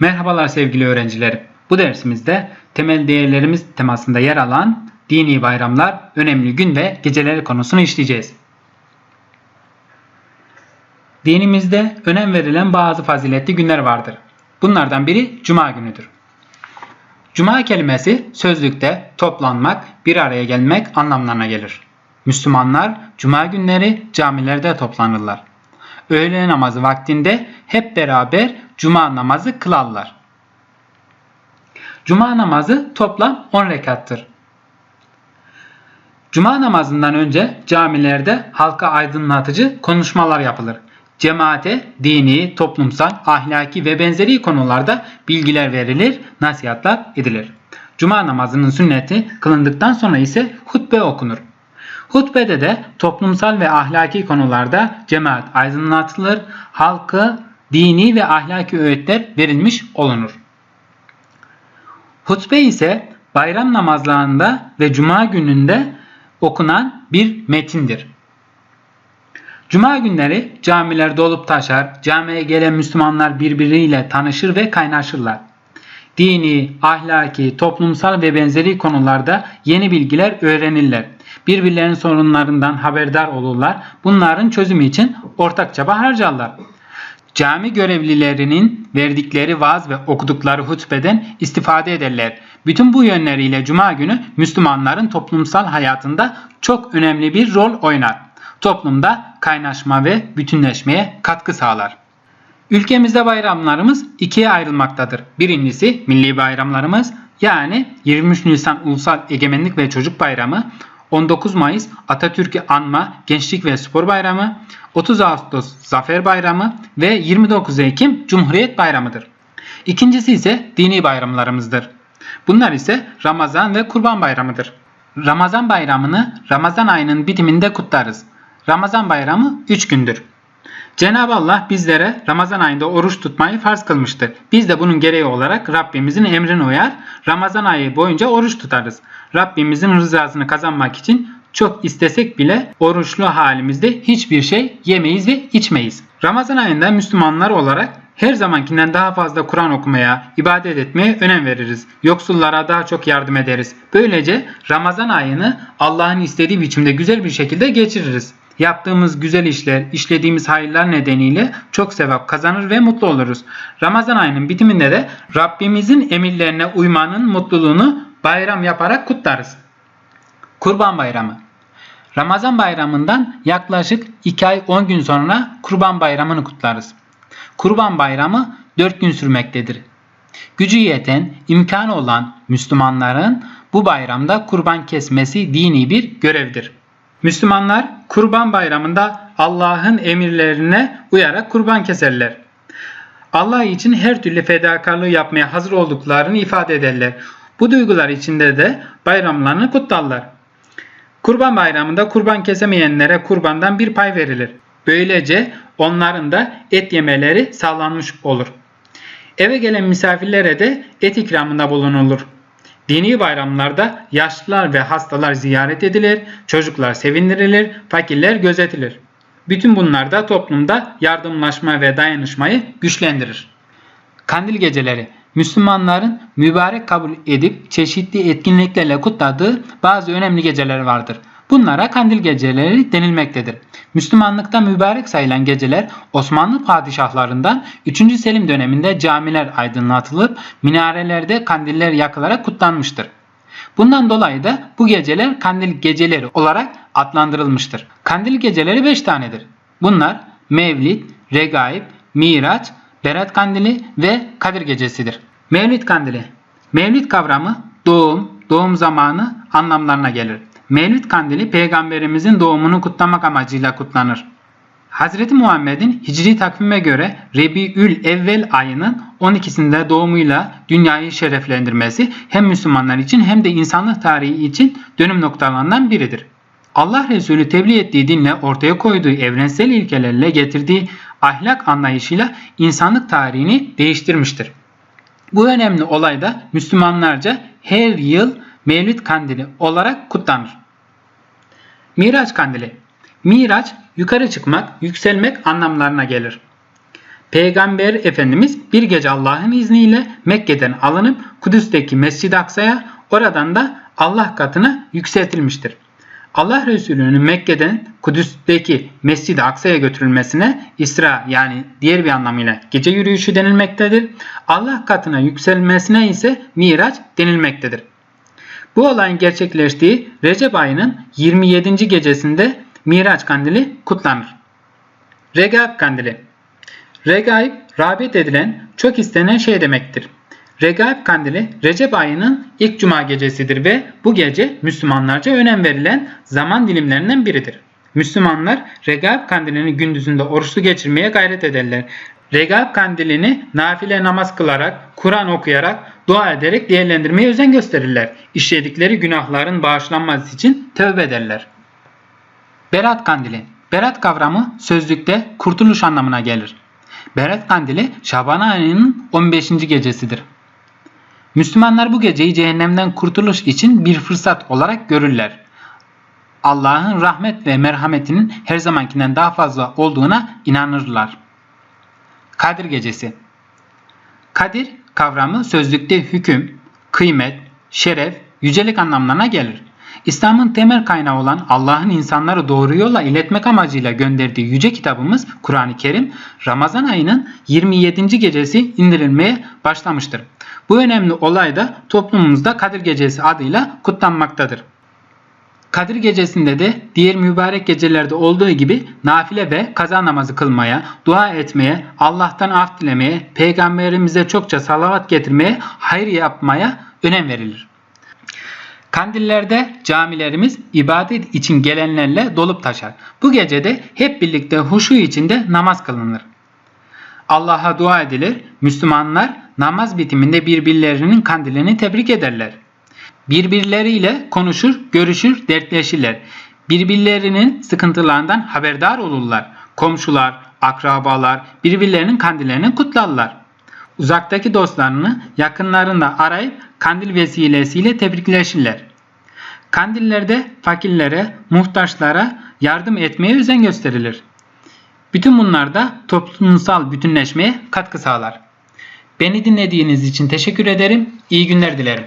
Merhabalar sevgili öğrencilerim. Bu dersimizde temel değerlerimiz temasında yer alan dini bayramlar, önemli gün ve geceleri konusunu işleyeceğiz. Dinimizde önem verilen bazı faziletli günler vardır. Bunlardan biri Cuma günüdür. Cuma kelimesi sözlükte toplanmak, bir araya gelmek anlamlarına gelir. Müslümanlar Cuma günleri camilerde toplanırlar. Öğle namazı vaktinde hep beraber Cuma namazı kılarlar. Cuma namazı toplam 10 rekattır. Cuma namazından önce camilerde halka aydınlatıcı konuşmalar yapılır. Cemaate dini, toplumsal, ahlaki ve benzeri konularda bilgiler verilir, nasihatler edilir. Cuma namazının sünneti kılındıktan sonra ise hutbe okunur. Hutbede de toplumsal ve ahlaki konularda cemaat aydınlatılır, halkı dini ve ahlaki öğütler verilmiş olunur. Hutbe ise bayram namazlarında ve cuma gününde okunan bir metindir. Cuma günleri camiler dolup taşar, camiye gelen Müslümanlar birbiriyle tanışır ve kaynaşırlar. Dini, ahlaki, toplumsal ve benzeri konularda yeni bilgiler öğrenirler. Birbirlerinin sorunlarından haberdar olurlar. Bunların çözümü için ortak çaba harcarlar. Cami görevlilerinin verdikleri vaaz ve okudukları hutbeden istifade ederler. Bütün bu yönleriyle Cuma günü Müslümanların toplumsal hayatında çok önemli bir rol oynar. Toplumda kaynaşma ve bütünleşmeye katkı sağlar. Ülkemizde bayramlarımız ikiye ayrılmaktadır. Birincisi milli bayramlarımız yani 23 Nisan Ulusal Egemenlik ve Çocuk Bayramı, 19 Mayıs Atatürk'ü anma Gençlik ve Spor Bayramı, 30 Ağustos Zafer Bayramı ve 29 Ekim Cumhuriyet Bayramıdır. İkincisi ise dini bayramlarımızdır. Bunlar ise Ramazan ve Kurban Bayramıdır. Ramazan bayramını Ramazan ayının bitiminde kutlarız. Ramazan bayramı 3 gündür. Cenab-ı Allah bizlere Ramazan ayında oruç tutmayı farz kılmıştır. Biz de bunun gereği olarak Rabbimizin emrine uyar, Ramazan ayı boyunca oruç tutarız. Rabbimizin rızasını kazanmak için çok istesek bile oruçlu halimizde hiçbir şey yemeyiz ve içmeyiz. Ramazan ayında Müslümanlar olarak her zamankinden daha fazla Kur'an okumaya, ibadet etmeye önem veririz. Yoksullara daha çok yardım ederiz. Böylece Ramazan ayını Allah'ın istediği biçimde güzel bir şekilde geçiririz. Yaptığımız güzel işler, işlediğimiz hayırlar nedeniyle çok sevap kazanır ve mutlu oluruz. Ramazan ayının bitiminde de Rabbimizin emirlerine uymanın mutluluğunu bayram yaparak kutlarız. Kurban Bayramı Ramazan bayramından yaklaşık 2 ay 10 gün sonra Kurban Bayramı'nı kutlarız. Kurban Bayramı 4 gün sürmektedir. Gücü yeten, imkanı olan Müslümanların bu bayramda kurban kesmesi dini bir görevdir. Müslümanlar Kurban Bayramı'nda Allah'ın emirlerine uyarak kurban keserler. Allah için her türlü fedakarlığı yapmaya hazır olduklarını ifade ederler. Bu duygular içinde de bayramlarını kutlarlar. Kurban Bayramı'nda kurban kesemeyenlere kurbandan bir pay verilir. Böylece onların da et yemeleri sağlanmış olur. Eve gelen misafirlere de et ikramında bulunulur. Dini bayramlarda yaşlılar ve hastalar ziyaret edilir, çocuklar sevindirilir, fakirler gözetilir. Bütün bunlar da toplumda yardımlaşma ve dayanışmayı güçlendirir. Kandil geceleri Müslümanların mübarek kabul edip çeşitli etkinliklerle kutladığı bazı önemli geceler vardır. Bunlara kandil geceleri denilmektedir. Müslümanlıkta mübarek sayılan geceler Osmanlı padişahlarından 3. Selim döneminde camiler aydınlatılıp minarelerde kandiller yakılarak kutlanmıştır. Bundan dolayı da bu geceler kandil geceleri olarak adlandırılmıştır. Kandil geceleri 5 tanedir. Bunlar Mevlid, Regaib, Miraç, Berat Kandili ve Kadir Gecesidir. Mevlid Kandili Mevlid kavramı doğum, doğum zamanı anlamlarına gelir. Mevlid Kandili peygamberimizin doğumunu kutlamak amacıyla kutlanır. Hz. Muhammed'in hicri takvime göre Rebiül Evvel ayının 12'sinde doğumuyla dünyayı şereflendirmesi hem Müslümanlar için hem de insanlık tarihi için dönüm noktalarından biridir. Allah Resulü tebliğ ettiği dinle ortaya koyduğu evrensel ilkelerle getirdiği ahlak anlayışıyla insanlık tarihini değiştirmiştir. Bu önemli olay da Müslümanlarca her yıl Mevlid Kandili olarak kutlanır. Miraç Kandili Miraç yukarı çıkmak, yükselmek anlamlarına gelir. Peygamber Efendimiz bir gece Allah'ın izniyle Mekke'den alınıp Kudüs'teki Mescid-i Aksa'ya oradan da Allah katına yükseltilmiştir. Allah Resulü'nün Mekke'den Kudüs'teki Mescid-i Aksa'ya götürülmesine İsra yani diğer bir anlamıyla gece yürüyüşü denilmektedir. Allah katına yükselmesine ise Miraç denilmektedir. Bu olayın gerçekleştiği Recep ayının 27. gecesinde Miraç kandili kutlanır. Regaib kandili Regaib, rağbet edilen, çok istenen şey demektir. Regaib kandili Recep ayının ilk cuma gecesidir ve bu gece Müslümanlarca önem verilen zaman dilimlerinden biridir. Müslümanlar Regaib kandilini gündüzünde oruçlu geçirmeye gayret ederler. Regaib kandilini nafile namaz kılarak, Kur'an okuyarak, dua ederek değerlendirmeye özen gösterirler. İşledikleri günahların bağışlanması için tövbe ederler. Berat kandili Berat kavramı sözlükte kurtuluş anlamına gelir. Berat kandili Şaban ayının 15. gecesidir. Müslümanlar bu geceyi cehennemden kurtuluş için bir fırsat olarak görürler. Allah'ın rahmet ve merhametinin her zamankinden daha fazla olduğuna inanırlar. Kadir Gecesi Kadir kavramı sözlükte hüküm, kıymet, şeref, yücelik anlamlarına gelir. İslam'ın temel kaynağı olan Allah'ın insanları doğru yola iletmek amacıyla gönderdiği yüce kitabımız Kur'an-ı Kerim Ramazan ayının 27. gecesi indirilmeye başlamıştır. Bu önemli olay da toplumumuzda Kadir Gecesi adıyla kutlanmaktadır. Kadir gecesinde de diğer mübarek gecelerde olduğu gibi nafile ve kaza namazı kılmaya, dua etmeye, Allah'tan af dilemeye, peygamberimize çokça salavat getirmeye, hayır yapmaya önem verilir. Kandillerde camilerimiz ibadet için gelenlerle dolup taşar. Bu gecede hep birlikte huşu içinde namaz kılınır. Allah'a dua edilir. Müslümanlar namaz bitiminde birbirlerinin kandilini tebrik ederler. Birbirleriyle konuşur, görüşür, dertleşirler. Birbirlerinin sıkıntılarından haberdar olurlar. Komşular, akrabalar birbirlerinin kandillerini kutlarlar. Uzaktaki dostlarını yakınlarında arayıp kandil vesilesiyle tebrikleşirler. Kandillerde fakirlere, muhtaçlara yardım etmeye özen gösterilir. Bütün bunlar da toplumsal bütünleşmeye katkı sağlar. Beni dinlediğiniz için teşekkür ederim. İyi günler dilerim.